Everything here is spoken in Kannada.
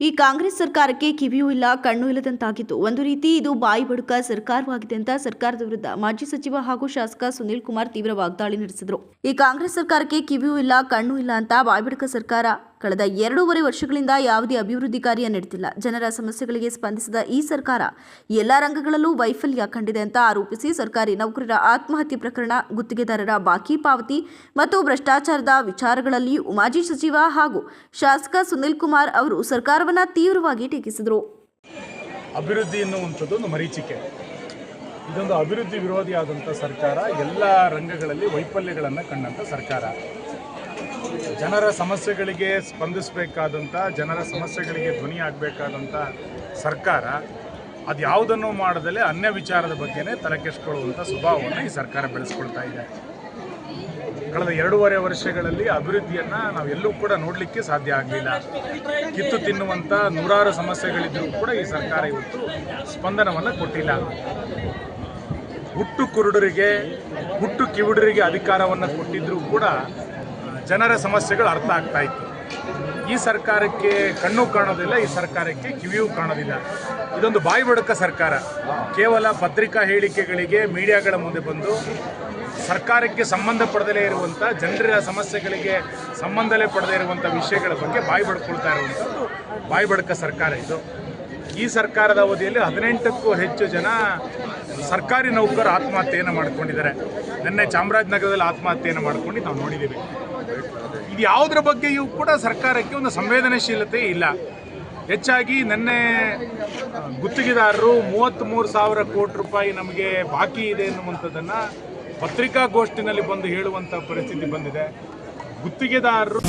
ಈ ಕಾಂಗ್ರೆಸ್ ಸರ್ಕಾರಕ್ಕೆ ಕಿವಿಯೂ ಇಲ್ಲ, ಕಣ್ಣು ಇಲ್ಲದಂತಾಗಿತ್ತು. ಒಂದು ರೀತಿ ಇದು ಬಾಯಿ ಬಡುಕ ಸರ್ಕಾರವಾಗಿದೆ ಅಂತ ಸರ್ಕಾರದ ವಿರುದ್ಧ ಮಾಜಿ ಸಚಿವ ಹಾಗೂ ಶಾಸಕ ಸುನೀಲ್ ಕುಮಾರ್ ತೀವ್ರ ವಾಗ್ದಾಳಿ ನಡೆಸಿದರು. ಈ ಕಾಂಗ್ರೆಸ್ ಸರ್ಕಾರಕ್ಕೆ ಕಿವಿಯೂ ಇಲ್ಲ, ಕಣ್ಣು ಇಲ್ಲ ಅಂತ ಬಾಯಿ ಬಡುಕ ಸರ್ಕಾರ ಕಳೆದ ಎರಡೂವರೆ ವರ್ಷಗಳಿಂದ ಯಾವುದೇ ಅಭಿವೃದ್ಧಿ ಕಾರ್ಯ ನಡೆದಿಲ್ಲ. ಜನರ ಸಮಸ್ಯೆಗಳಿಗೆ ಸ್ಪಂದಿಸಿದ ಈ ಸರ್ಕಾರ ಎಲ್ಲ ರಂಗಗಳಲ್ಲೂ ವೈಫಲ್ಯ ಕಂಡಿದೆ ಅಂತ ಆರೋಪಿಸಿ ಸರ್ಕಾರಿ ನೌಕರರ ಆತ್ಮಹತ್ಯೆ ಪ್ರಕರಣ ಗುತ್ತಿಗೆದಾರರ ಬಾಕಿ ಪಾವತಿ ಮತ್ತು ಭ್ರಷ್ಟಾಚಾರದ ವಿಚಾರಗಳಲ್ಲಿ ಮಾಜಿ ಸಚಿವ ಹಾಗೂ ಶಾಸಕ ಸುನಿಲ್ ಕುಮಾರ್ ಅವರು ಸರ್ಕಾರವನ್ನ ತೀವ್ರವಾಗಿ ಟೀಕಿಸಿದರು. ಅಭಿವೃದ್ಧಿ ಎನ್ನುವಂಥದ್ದು ಒಂದು ಮರೀಚಿಕೆ. ಇದೊಂದು ಅಭಿವೃದ್ಧಿ ವಿರೋಧಿಯಾದಂಥ ಸರ್ಕಾರ, ಎಲ್ಲ ರಂಗಗಳಲ್ಲಿ ವೈಫಲ್ಯಗಳನ್ನು ಕಂಡಂಥ ಸರ್ಕಾರ. ಜನರ ಸಮಸ್ಯೆಗಳಿಗೆ ಸ್ಪಂದಿಸಬೇಕಾದಂಥ, ಜನರ ಸಮಸ್ಯೆಗಳಿಗೆ ಧ್ವನಿ ಆಗಬೇಕಾದಂಥ ಸರ್ಕಾರ ಅದು ಯಾವುದನ್ನು ಮಾಡದಲ್ಲೇ ಅನ್ಯ ವಿಚಾರದ ಬಗ್ಗೆನೇ ತಲೆ ಕೆಡಿಸ್ಕೊಳ್ಳುವಂಥ ಸ್ವಭಾವವನ್ನು ಈ ಸರ್ಕಾರ ಬೆಳೆಸ್ಕೊಳ್ತಾ ಇದೆ. ಕಳೆದ ಎರಡೂವರೆ ವರ್ಷಗಳಲ್ಲಿ ಅಭಿವೃದ್ಧಿಯನ್ನು ನಾವು ಎಲ್ಲೂ ಕೂಡ ನೋಡಲಿಕ್ಕೆ ಸಾಧ್ಯ ಆಗಲಿಲ್ಲ. ಕಿತ್ತು ತಿನ್ನುವಂಥ ನೂರಾರು ಸಮಸ್ಯೆಗಳಿದ್ದರೂ ಕೂಡ ಈ ಸರ್ಕಾರ ಇವತ್ತು ಸ್ಪಂದನವನ್ನು ಕೊಟ್ಟಿಲ್ಲ. ಹುಟ್ಟು ಕುರುಡರಿಗೆ, ಹುಟ್ಟು ಕಿವುಡರಿಗೆ ಅಧಿಕಾರವನ್ನು ಕೊಟ್ಟಿದ್ದರೂ ಕೂಡ ಜನರ ಸಮಸ್ಯೆಗಳು ಅರ್ಥ ಆಗ್ತಾ ಇತ್ತು. ಈ ಸರ್ಕಾರಕ್ಕೆ ಕಣ್ಣು ಕಾಣೋದಿಲ್ಲ, ಈ ಸರ್ಕಾರಕ್ಕೆ ಕಿವಿಯೂ ಕಾಣೋದಿಲ್ಲ. ಇದೊಂದು ಬಾಯಿ ಬಡಕ ಸರ್ಕಾರ. ಕೇವಲ ಪತ್ರಿಕಾ ಹೇಳಿಕೆಗಳಿಗೆ ಮೀಡಿಯಾಗಳ ಮುಂದೆ ಬಂದು ಸರ್ಕಾರಕ್ಕೆ ಸಂಬಂಧಪಡದಲೇ ಇರುವಂಥ ಜನರ ಸಮಸ್ಯೆಗಳಿಗೆ ಸಂಬಂಧಲೇ ಪಡದೇ ಇರುವಂಥ ವಿಷಯಗಳ ಬಗ್ಗೆ ಬಾಯಿ ಬಡ್ಕೊಳ್ತಾ ಇರುವಂಥದ್ದು ಬಾಯಿ ಬಡಕ ಸರ್ಕಾರ ಇದು. ಈ ಸರ್ಕಾರದ ಅವಧಿಯಲ್ಲಿ ಹದಿನೆಂಟಕ್ಕೂ ಹೆಚ್ಚು ಜನ ಸರ್ಕಾರಿ ನೌಕರರು ಆತ್ಮಹತ್ಯೆಯನ್ನು ಮಾಡ್ಕೊಂಡಿದ್ದಾರೆ. ನಿನ್ನೆ ಚಾಮರಾಜನಗರದಲ್ಲಿ ಆತ್ಮಹತ್ಯೆಯನ್ನು ಮಾಡ್ಕೊಂಡು ನಾವು ನೋಡಿದ್ದೀವಿ. ಇದು ಯಾವುದ್ರ ಬಗ್ಗೆಯೂ ಕೂಡ ಸರ್ಕಾರಕ್ಕೆ ಒಂದು ಸಂವೇದನಾಶೀಲತೆ ಇಲ್ಲ. ಹೆಚ್ಚಾಗಿ ನಿನ್ನೆ ಗುತ್ತಿಗೆದಾರರು ಮೂವತ್ತ್ಮೂರು ಸಾವಿರ ಕೋಟಿ ರೂಪಾಯಿ ನಮಗೆ ಬಾಕಿ ಇದೆ ಎನ್ನುವಂಥದ್ದನ್ನು ಪತ್ರಿಕಾಗೋಷ್ಠಿನಲ್ಲಿ ಬಂದು ಹೇಳುವಂಥ ಪರಿಸ್ಥಿತಿ ಬಂದಿದೆ. ಗುತ್ತಿಗೆದಾರರು